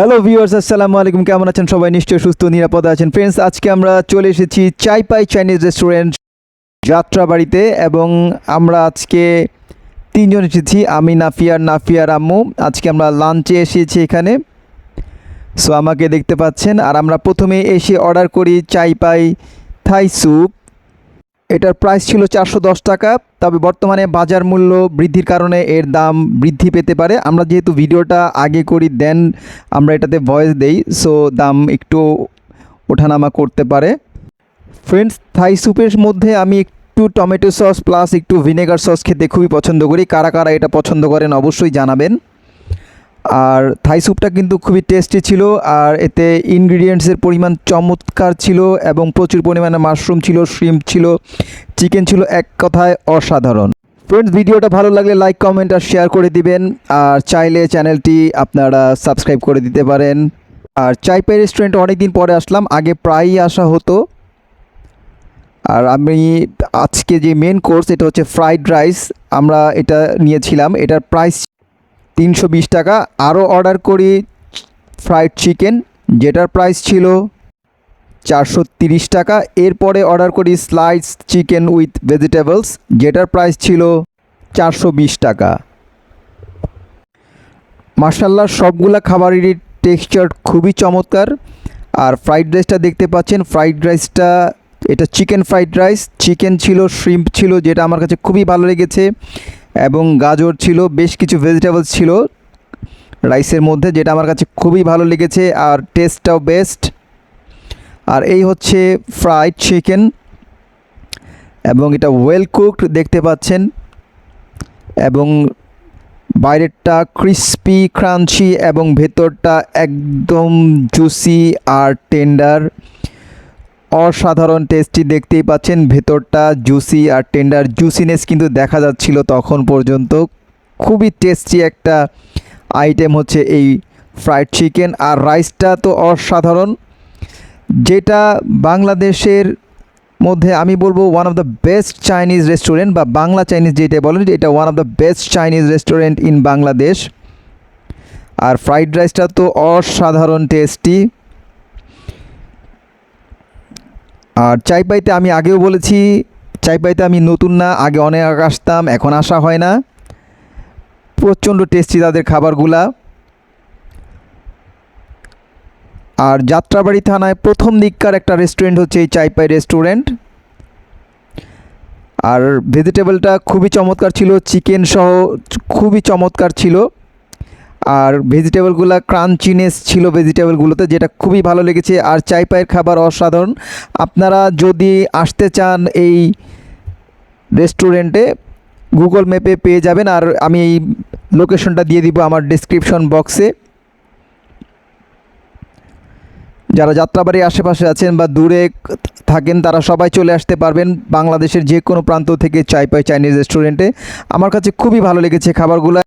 Hello viewers আসসালামু আলাইকুম কেমন আছেন সবাই? নিশ্চয়ই সুস্থ, নিরাপদে আছেন। ফ্রেন্ডস আজকে আমরা চলে এসেছি চাই পাই চাইনিজ রেস্টুরেন্ট যাত্রাবাড়িতে এবং আমরা আজকে তিনজন এসেছি, আমি নাফিয়ার নাফিয়ার আম্মু আজকে আমরা লাঞ্চে এসেছি এখানে। সো আমাকে দেখতে পাচ্ছেন। আর আমরা প্রথমে এসে অর্ডার করি চাই পাই থাই স্যুপ এটার প্রাইস ছিল চারশো দশ টাকা, তবে বর্তমানে বাজার মূল্য বৃদ্ধির কারণে এর দাম বৃদ্ধি পেতে পারে। আমরা যেহেতু ভিডিওটা আগে করি দেন আমরা এটাতে ভয়েস দেই সো দাম একটু ওঠানামা করতে পারে। ফ্রেন্ডস থাই স্যুপের মধ্যে আমি একটু টমেটো সস প্লাস একটু ভিনেগার সস খেতে খুবই পছন্দ করি। কারা কারা এটা পছন্দ করেন অবশ্যই জানাবেন। আর থাই স্যুপটা কিন্তু খুবই টেস্টি ছিল, আর এতে ইনগ্রিডিয়েন্টসের পরিমাণ চমৎকার ছিল এবং প্রচুর পরিমাণে মাশরুম ছিল শ্রিম্প ছিল চিকেন ছিল, এক কথায় অসাধারণ। ফ্রেন্ডস ভিডিওটা ভালো লাগলে লাইক কমেন্ট আর শেয়ার করে দিবেন, আর চাইলে চ্যানেলটি আপনারা সাবস্ক্রাইব করে দিতে পারেন। আর চাইপাই রেস্টুরেন্টে অনেক দিন পরে আসলাম, আগে প্রায়ই আসা হতো। আর আমি আজকে যে মেন কোর্স এটা হচ্ছে ফ্রাইড রাইস আমরা এটা নিয়েছিলাম, এটার প্রাইস তিনশো বিশ টাকা। আরও অর্ডার করি ফ্রাইড চিকেন, যেটার প্রাইস ছিল চারশো তিরিশ টাকা। এরপরে অর্ডার করি স্লাইস চিকেন উইথ ভেজিটেবলস, যেটার প্রাইস ছিল চারশো বিশ টাকা। মার্শাল্লাহ সবগুলা খাবারেরই টেক্সচার খুবই চমৎকার। আর ফ্রাইড রাইসটা দেখতে পাচ্ছেন, ফ্রাইড রাইসটা, এটা চিকেন ফ্রাইড রাইস। চিকেন ছিল শ্রিম্প ছিল, যেটা আমার কাছে খুবই ভালো লেগেছে। এবং গাজর ছিল, বেশ কিছু ভেজিটেবলস ছিল রাইসের মধ্যে, যেটা আমার কাছে খুবই ভালো লেগেছে আর টেস্টটাও বেস্ট আর এই হচ্ছে ফ্রাইড চিকেন এবং এটা ওয়েল কুকড দেখতে পাচ্ছেন এবং বাইরেরটা ক্রিস্পি ক্রাঞ্চি এবং ভেতরটা একদম জুসি আর টেন্ডার অসাধারণ টেস্টি দেখতেই পাচ্ছেন। ভেতরটা জুসি আর টেন্ডার জুসিনেস কিন্তু দেখা যাচ্ছিল তখন পর্যন্ত। খুবই টেস্টি একটা আইটেম হচ্ছে এই ফ্রাইড চিকেন আর রাইসটা তো অসাধারণ। যেটা বাংলাদেশের মধ্যে আমি বলব one of the best Chinese restaurant বা বাংলা চাইনিজ যেটা বলেন, এটা one of the best Chinese restaurant in Bangladesh R fried রাইসটা তো অসাধারণ টেস্টি আর চাই পাইতে আমি আগেও বলেছি, চাই পাইতে আমি নতুন না, আগে অনেক আসতাম, এখন আসা হয় না। প্রচণ্ড টেস্টি তাদের খাবারগুলা। আর যাত্রাবাড়ি থানায় প্রথম দিককার একটা রেস্টুরেন্ট হচ্ছে এই চাইপাই রেস্টুরেন্ট আর ভেজিটেবলটা খুবই চমৎকার ছিল চিকেন সহ খুবই চমৎকার ছিল। আর ভেজিটেবলগুলো ক্রাঞ্চিনেস ছিল ভেজিটেবলগুলোতে, যেটা খুবই ভালো লেগেছে। আর চাই পায়ের খাবার অসাধারণ। আপনারা যদি আসতে চান এই রেস্টুরেন্টে, গুগল ম্যাপে পেয়ে যাবেন। আর আমি এই লোকেশনটা দিয়ে দিব আমার ডিসক্রিপশন বক্সে। যারা যাত্রাবাড়ির আশেপাশে আছেন বা দূরে থাকেন, তারা সবাই চলে আসতে পারবেন বাংলাদেশের যে কোনো প্রান্ত থেকে চাই পাই চাইনিজ রেস্টুরেন্টে। আমার কাছে খুবই ভালো লেগেছে খাবারগুলো।